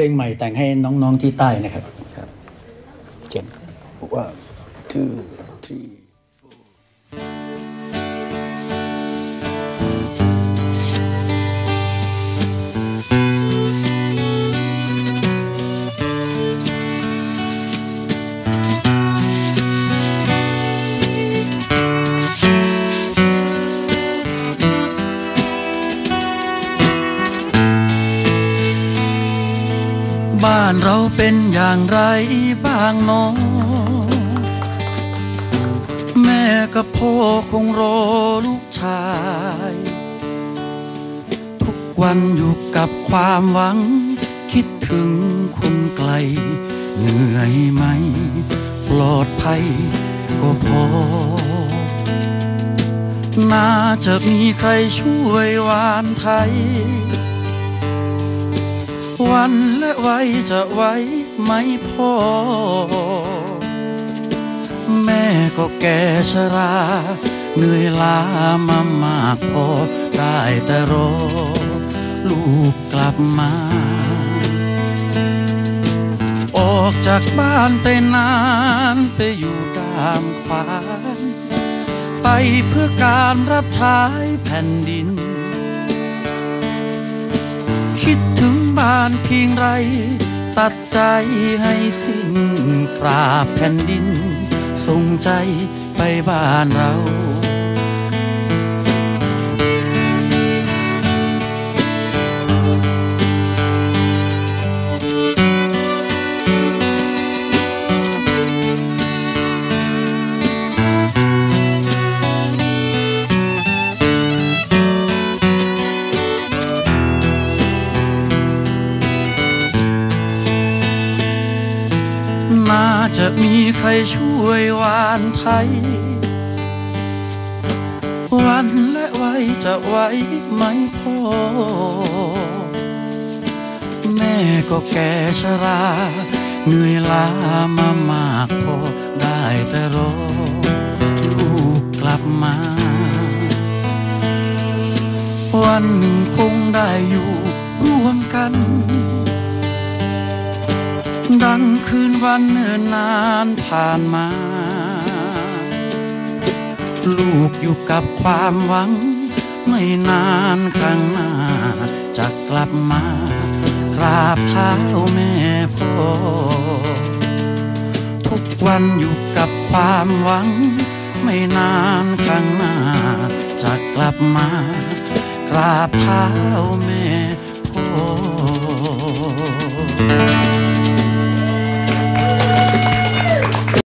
ลงใหม่แต่งให้น้องๆที่ใต้นะครับครับเจ็ด one two three บ้านเราเป็นอย่างไรบ้างน้องแม่กับพ่อคงรอลูกชาย ทุกวันอยู่กับความหวัง คิดถึงคนไกล เหนื่อยไหม ปลอดภัยก็พอ น่าจะมีใครช่วยวานไทย วันและไว้จะไว้ไม่พอแม่ก็แก่ชรา เหนื่อยล้ามามากพอได้แต่รอ ลูกกลับมา ออกจากบ้านไปนานไปอยู่ตามควานไปเพื่อการรับใช้แผ่นดิน คิดถึง บ้านเพียงไร ตัดใจให้สิ้นกราบแผ่นดินส่งใจไปบ้านเรา จะมีใครช่วยวานไทย วันและไว้จะไว้ไม่พอแม่ก็แก่ชรา เหนื่อยล้ามามากพอได้แต่รอลูกกลับมา วันหนึ่งคงได้อยู่ร่วมกัน ดังคืนวันเนิ่นนานผ่านมา ลูกอยู่กับความหวัง ไม่นานข้างหน้า จะกลับมา กราบเท้าแม่พ่อ ทุกวันอยู่กับความหวัง ไม่นานข้างหน้า จะกลับมา กราบเท้าแม่